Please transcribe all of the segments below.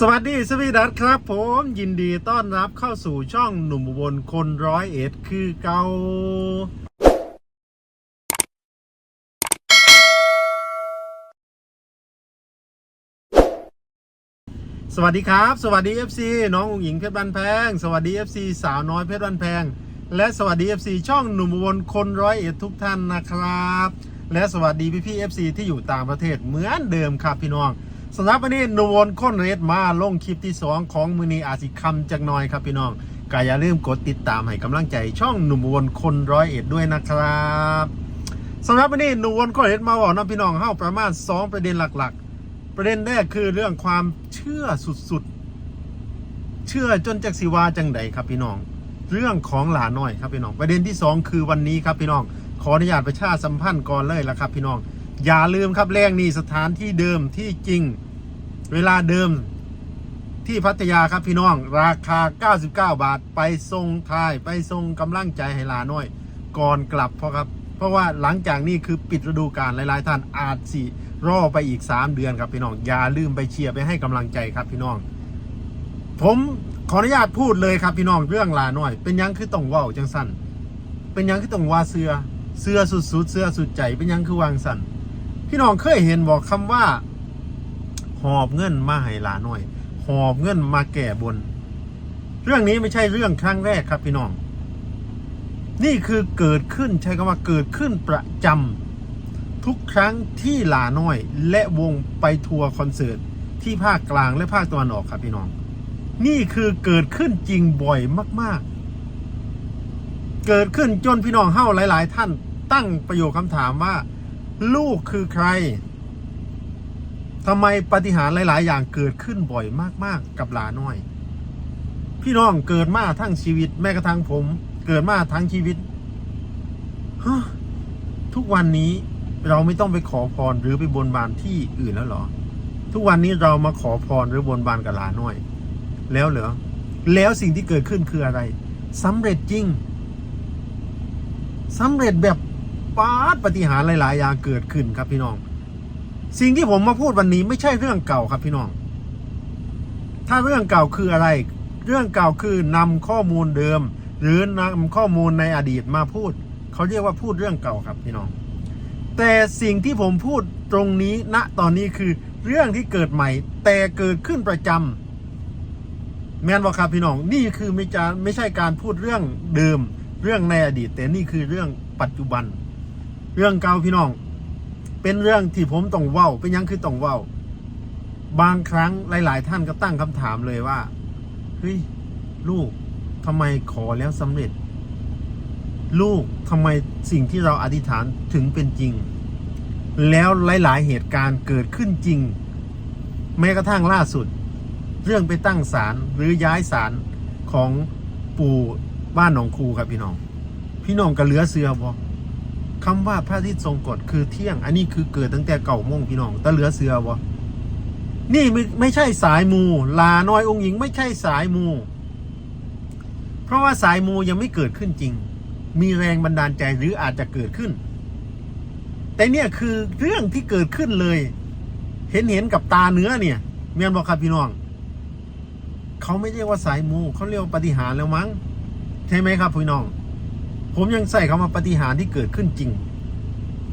สวัสดีสวีดัสครับ ผมยินดีต้อนรับเข้าสู่ช่องหนุ่มอุบนคนร้อยเอ็ดคือเกาสวัสดีครับ สวัสดี FC น้องอุ๋งหญิงเพชรบ้านแพง สวัสดี FC สาวน้อยเพชรบ้านแพง และสวัสดี FC ช่องหนุ่มอุบนคนร้อยเอ็ดทุกท่านนะครับ และสวัสดีพี่พี่ FC ที่อยู่ต่างประเทศเหมือนเดิมครับพี่น้อง สำหรับวันนี้นุ่มวนค้นเรดมาลงคลิปที่ 2 ของมือนีอาสิคำจากน้อยครับพี่น้องก็อย่าลืมกดติดตามให้กำลังใจช่องหนุ่มวนคนร้อยเอ็ดด้วยนะครับสำหรับวันนี้หนุ่มวนค้นเรดมาบอกน้องพี่น้องเข้าประมาณ 2 ประเด็นหลักๆ ประเด็นแรกคือเรื่องความเชื่อสุดๆ เชื่อจนจากสิวาจังใดครับพี่น้อง เรื่องของหลาน้อยครับพี่น้อง ประเด็นที่ 2 คือวันนี้ครับพี่น้อง ขออนุญาตประชาสัมพันธ์ก่อนเลยละครับพี่น้อง อย่าลืมครับแรงนี่สถานที่เดิมที่จริง เวลาเดิมที่พัทยาครับพี่น้อง ราคา 99 บาทไปทรงทายไปทรงกำลังใจให้ลาน้อย ก่อนกลับเพราะครับ เพราะว่าหลังจากนี้คือปิดฤดูกาลหลายๆ ท่านอาจสิรอไปอีก 3 เดือนครับพี่น้อง อย่าลืมไปเชียร์ไปให้กำลังใจครับพี่น้อง ผมขออนุญาตพูดเลยครับพี่น้องเรื่องลาน้อย เป็นยังคือต้องว้าจังสั้นเป็นยังคือต้องว่าเสือเสือสุดๆเสือสุดใจ เป็นยังคือวางสั้นพี่น้องเคยเห็นบอกคำว่า หอบเงินมาให้หลาหน่อย หอบเงินมาแก่บน เรื่องนี้ไม่ใช่เรื่องครั้งแรกครับพี่น้อง นี่คือเกิดขึ้นใช้คำว่าเกิดขึ้นประจำทุกครั้งที่หลาน้อย และวงไปทัวร์คอนเสิร์ตที่ภาคกลางและภาคตะวันออกครับพี่น้อง นี่คือเกิดขึ้นจริงบ่อยมาก ๆ เกิดขึ้นจนพี่น้องเฮ้าหลาย ๆ ท่านตั้งประโยคคำถามว่า ลูกคือใคร ทำไมปฏิหารหลาย ๆ อย่างเกิดขึ้นบ่อยมาก ๆ กับหลาน้อย พี่น้องเกิดมาทั้งชีวิต แม้กระทั่งผม เกิดมาทั้งชีวิตฮทุกวันนี้เราไม่ต้องไปขอพรหรือไปบนบานที่อื่นแล้วหรอ ทุกวันนี้เรามาขอพรหรือบนบานกับหลาน้อย แล้วเหรอแล้วสิ่งที่เกิดขึ้นคืออะไรสำเร็จจริงสำเร็จแบบปาดปฏิหารย์หลาย ๆ อย่างเกิดขึ้นครับพี่น้อง สิ่งที่ผมมาพูดวันนี้ไม่ใช่เรื่องเก่าครับพี่น้อง ถ้าเรื่องเก่าคืออะไร เรื่องเก่าคือนำข้อมูลเดิม หรือนำข้อมูลในอดีตมาพูด เขาเรียกว่าพูดเรื่องเก่าครับพี่น้อง แต่สิ่งที่ผมพูดตรงนี้ณตอนนี้คือเรื่องที่เกิดใหม่ แต่เกิดขึ้นประจำแมนบอกครับพี่น้องนี่คือไม่จะไม่ใช่การพูดเรื่องเดิม เรื่องในอดีต แต่นี่คือเรื่องปัจจุบัน เรื่องเก่าพี่น้อง เป็นเรื่องที่ผมต้องเว้าเป็นยังคือต้องเว้า บางครั้งหลาย ๆ ท่านก็ตั้งคำถามเลยว่าเฮ้ยลูกทำไมขอแล้วสำเร็จ ลูกทำไมสิ่งที่เราอธิษฐานถึงเป็นจริง แล้วหลาย ๆ เหตุการณ์เกิดขึ้นจริง แม้กระทั่งล่าสุด เรื่องไปตั้งศาลหรือย้ายศาลของปู่บ้านหนองคูครับพี่น้อง พี่น้องก็เหลือเสือบ่ คำว่าพระอาทิตย์ทรงกฎคือเที่ยง อันนี้คือเกิดตั้งแต่เก่าโมงพี่น้องต่เหลือเสือวะนี่ไม่ไม่ใช่สายมู ลาน้อยองค์หญิงไม่ใช่สายมู เพราะว่าสายมูยังไม่เกิดขึ้นจริง มีแรงบันดาลใจหรืออาจจะเกิดขึ้น แต่เนี่ยคือเรื่องที่เกิดขึ้นเลย เห็นเห็นกับตาเนื้อเนี่ย เมียนบอกครับพี่น้องเขาไม่เรียกว่าสายมูเขาเรียกว่าปฏิหารแล้วมั้งใช่ไหมครับพี่น้อง ผมยังใส่คำว่าปฏิหารที่เกิดขึ้นจริง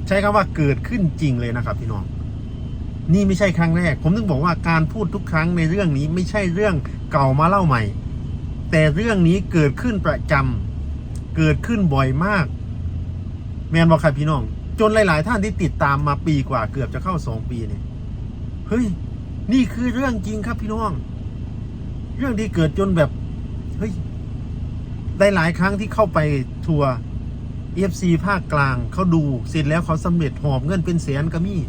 ใช้คำว่าเกิดขึ้นจริงเลยนะครับ พี่น้อง นี่ไม่ใช่ครั้งแรก ผมถึงบอกว่าการพูดทุกครั้งในเรื่องนี้ไม่ใช่เรื่องเก่ามาเล่าใหม่ แต่เรื่องนี้เกิดขึ้นประจำเกิดขึ้นบ่อยมาก แมนบอกครับพี่น้อง จนหลาย ๆ ท่านที่ติดตามมาปีกว่าเกือบจะเข้าสองปีเนี่ยเฮ้ยนี่คือเรื่องจริงครับพี่น้อง เรื่องที่เกิดจนแบบเฮ้ย ได้หลายครั้งที่เข้าไปทัวร์ EFC ภาคกลางเขาดูเสร็จแล้วเขาสำเร็จหอบเงินเป็นแสนกระมี่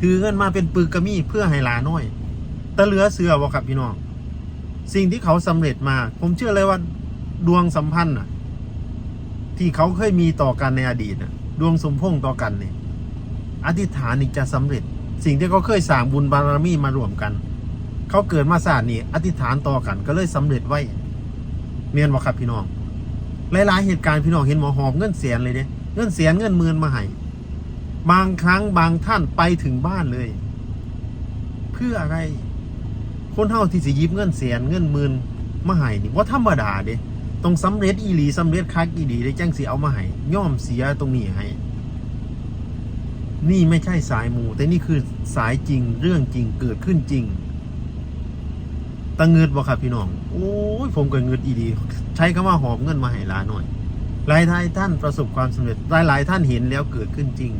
ถือเงินมาเป็นปึกกระมี่เพื่อให้หลาน้อย แตะเหลือเสือวะครับพี่น้อง สิ่งที่เขาสำเร็จมา ผมเชื่อเลยว่าดวงสัมพันธ์ที่เขาเคยมีต่อกันในอดีตดวงสมพงษ์ต่อกันเนี่ยอธิษฐานนี่จะสำเร็จ สิ่งที่เขาเคยสร้างบุญบารมีมารวมกัน เขาเกิดมาศาสตร์นี่อธิษฐานต่อกันก็เลยสำเร็จไว้เมียนบอกครับพี่น้อง หลายๆเหตุการณ์พี่น้องเห็นหมอหอบเงินเสียนเลยเนี่ยเงินเสียนเงินหมื่นมาให้บางครั้งบางท่านไปถึงบ้านเลย เพื่ออะไร คนเฮาที่สิยิบเงินแสนเงินหมื่นมาให้นี่บ่ธรรมดาเด้ต้องสำเร็จอีหลีสำเร็จคักอีหลีได้จังสิเอามาให้ย่อมเสียตรงนี้ให้นี่ไม่ใช่สายมูแต่นี่คือสายจริงเรื่องจริงเกิดขึ้นจริง ตังเงิดบ่ครับพี่น้อง โอ้ยผมก็เงิดอีดี ใช้คำว่าหอบเงินมาให้ลาหน่อย หลายท่านประสบความสำเร็จ หลายๆท่านเห็นแล้วเกิดขึ้นจริง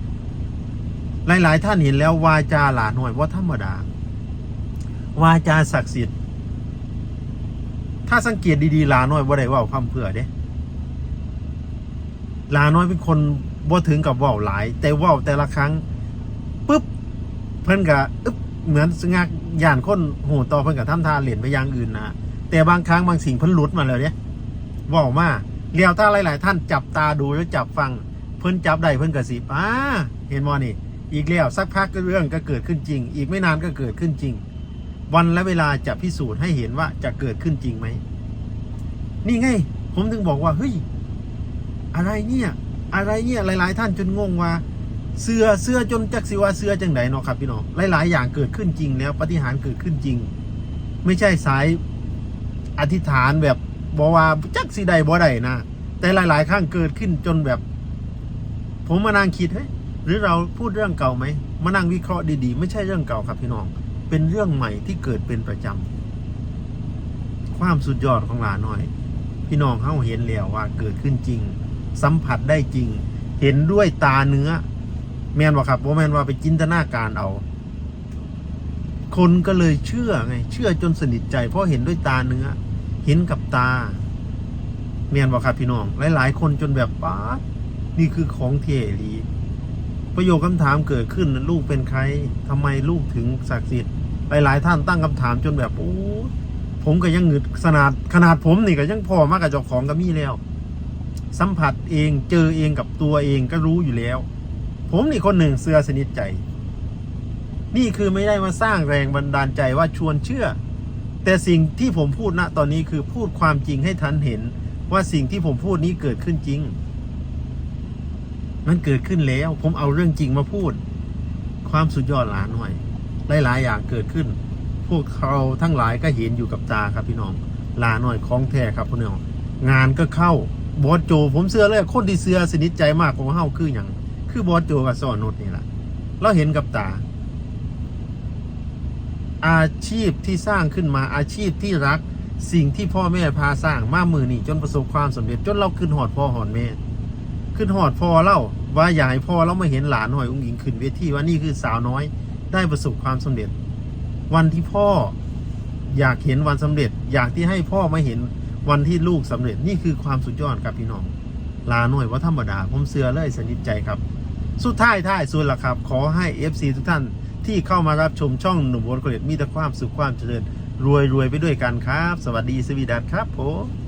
หลายๆท่านเห็นแล้ววาจาหลาหน่อยว่าธรรมดา วาจาศักดิ์สิทธิ์ ถ้าสังเกตดีๆหลาหน้อยบ่ได้ว่าคำเพื่อเด้หลาน้อยเป็นคนบ่ถึงกับว่าหลาย แต่ว่าแต่ละครั้งปุ๊บเพิ่นก็อึ๊บ เหมือนสงักย่านคนโหต่อเพิ่นก็ทำท่าทาเล่นไปอย่างอื่นนะแต่บางครั้งบางสิ่งเพิ่นหลุดมาแล้วเด้เว้ามาเลี้ยวถ้าหลาย ๆ ท่านจับตาดูแล้วจับฟังเพิ่นจับได้เพิ่นก็สิอ่าเห็นบ่นี่ อีกแล้วสักพักก็เรื่องก็เกิดขึ้นจริง อีกไม่นานก็เกิดขึ้นจริง วันและเวลาจะพิสูจน์ให้เห็นว่าจะเกิดขึ้นจริงไหมนี่ไง ผมถึงบอกว่าเฮ้ยอะไรเนี่ย อะไรเนี่ยหลาย ๆ ท่านจนงงว่า เสือเสือจนจักสิว่าเสือจังไดเนาะครับพี่น้องหลาย ๆ อย่างเกิดขึ้นจริงแล้วปฏิหารเกิดขึ้นจริง ไม่ใช่สายอธิษฐานแบบบอกว่าจักสิใดบ่ได้นะแต่หลาย ๆ ครั้งเกิดขึ้นจนแบบ ผมมานั่งคิดเฮ้ยหรือเราพูดเรื่องเก่าไหมมานั่งวิเคราะห์ดี ๆ ไม่ใช่เรื่องเก่าครับพี่น้อง เป็นเรื่องใหม่ที่เกิดเป็นประจำความสุดยอดของหลาน้อย พี่น้องเขาเห็นแล้วว่าเกิดขึ้นจริง สัมผัสได้จริง เห็นด้วยตาเนื้อ แมนว่าครับว่าแมนว่าไปจินตนาการเอา คนก็เลยเชื่อไง เชื่อจนสนิทใจ เพราะเห็นด้วยตาเนื้อ เห็นกับตาแมนว่าครับพี่น้อง หลาย ๆ คนจนแบบป้านี่คือของเทรีประโยคคำถามเกิดขึ้นลูกเป็นใครทำไมลูกถึงศักดิ์สิทธิ์หลาย ๆ ท่านตั้งคำถามจนแบบโอ้ผมก็ยังหงึดขนาดขนาดผมนี่ก็ยังพอมากกับเจ้าของก็มีแล้ว สัมผัสเองเจอเองกับตัวเองก็รู้อยู่แล้ว ผมนี่คนหนึ่งเสือสนิทใจ นี่คือไม่ได้มาสร้างแรงบันดาลใจว่าชวนเชื่อ แต่สิ่งที่ผมพูดณตอนนี้คือพูดความจริงให้ทันเห็น ว่าสิ่งที่ผมพูดนี้เกิดขึ้นจริง มันเกิดขึ้นแล้ว ผมเอาเรื่องจริงมาพูด ความสุดยอดหลานหน่อยหลายๆอย่างเกิดขึ้น พวกเขาทั้งหลายก็เห็นอยู่กับตาครับพี่น้องลาหน่อยของแท้ครับพี่น้องงานก็เข้าบอสโจ ผมเสื้อเลยคนที่เสื้อสนิทใจมากของเฮาคืออย่าง คือบอสโจกับสอนนุชนี่แหละเราเห็นกับตา อาชีพที่สร้างขึ้นมาอาชีพที่รักสิ่งที่พ่อแม่พาสร้างมามือนี่จนประสบความสำเร็จจนเราขึ้นหอดพ่อหอดแม่ขึ้นหอดพ่อเล่าว่าอยากให้พ่อเรามาเห็นหลานหอยอุ้งอิงขึ้นเวทีว่านี่คือสาวน้อย ได้ประสบความสำเร็จ วันที่พ่ออยากเห็นวันสำเร็จ อยากที่ให้พ่อมาเห็นวันที่ลูกสำเร็จนี่คือความสุดยอดครับพี่น้องลาหน่อยว่าธรรมดาผมเสือเลยสนิทใจครับ สุดท้ายท้ายสุดละครับ ขอให้ FC ทุกท่านที่เข้ามารับชมช่องหนุ่มโบนเกรดมีแต่ความสุขความเจริญรวยรวยไปด้วยกันครับ สวัสดีสวีดัสครับผม